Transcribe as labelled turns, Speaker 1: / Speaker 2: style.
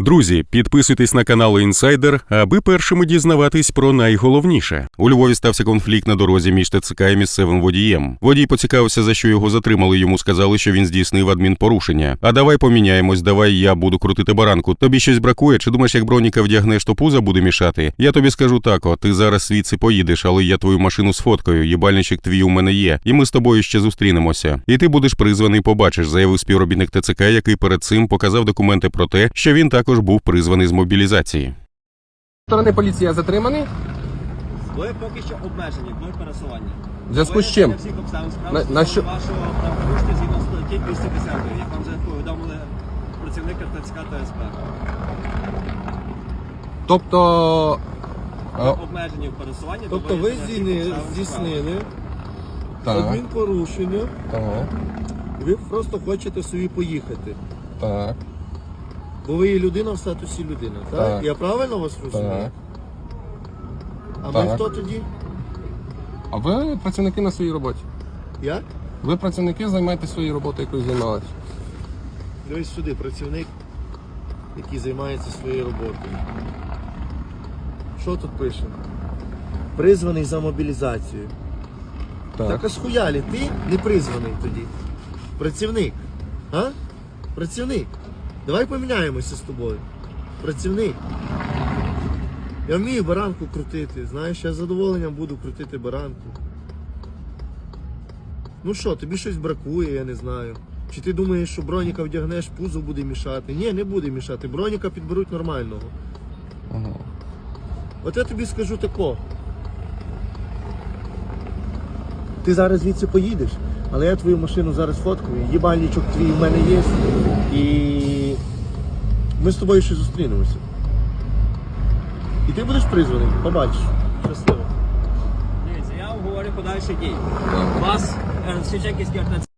Speaker 1: Друзі, підписуйтесь на канал Інсайдер, аби першими дізнаватись про найголовніше. У Львові стався конфлікт на дорозі між ТЦК і місцевим водієм. Водій поцікавився, за що його затримали. Йому сказали, що він здійснив адмінпорушення. А давай поміняємось, давай я буду крутити баранку. Тобі щось бракує? Чи думаєш, як броніка вдягнеш, то пуза буде мішати? Я тобі скажу так: о, ти зараз звідси поїдеш, але я твою машину сфоткаю. Єбальничок твій у мене є, і ми з тобою ще зустрінемося. І ти будеш призваний, побачиш, заявив співробітник ТЦК, який перед цим показав документи про те, що він також був призваний з мобілізації.
Speaker 2: сторони поліції я затриманий.
Speaker 3: Ви поки що обмежені в пересування.
Speaker 2: В зв'язку з чим? На- на що-
Speaker 3: вашого правопорушення згідно статті 210, як вам вже повідомили працівника ТЦК та СП.
Speaker 2: Тобто.
Speaker 3: Ви обмежені в пересуванні. до
Speaker 4: Тобто ви
Speaker 3: всіх обставин справи.
Speaker 4: здійснили
Speaker 2: Так,
Speaker 4: адмінпорушення,
Speaker 2: так,
Speaker 4: ви просто хочете собі поїхати.
Speaker 2: так,
Speaker 4: Бо ви є людина в статусі людини, так?
Speaker 2: Так.
Speaker 4: Я правильно вас розумію?
Speaker 2: так.
Speaker 4: А
Speaker 2: Так.
Speaker 4: хто тоді?
Speaker 2: А ви працівники на своїй роботі?
Speaker 4: Як?
Speaker 2: Ви працівники займаєтесь своєю роботою, якою займалися.
Speaker 4: Дивись сюди, працівник, який займається своєю роботою. Що тут пише? Призваний за мобілізацію. Так а схуялі, ти не призваний тоді. Працівник. А? Працівник. Давай поміняємося з тобою. Працівник. Я вмію баранку крутити. Знаєш, я з задоволенням буду крутити баранку. Ну що, тобі щось бракує, я не знаю. Чи ти думаєш, що броніка вдягнеш, пузо буде мішати? Ні, не буде мішати. Броніка підберуть нормального.
Speaker 2: Ага.
Speaker 4: От я тобі скажу тако. Ти зараз звідси поїдеш, але я твою машину зараз фоткаю, їбальничок твій в мене є. І ми з тобою ще зустрінемося. І ти будеш призваний, побачиш. Щасливо.
Speaker 3: Дивіться, я вам говорю подальші дії. Вас е, Свіченківський РТЦ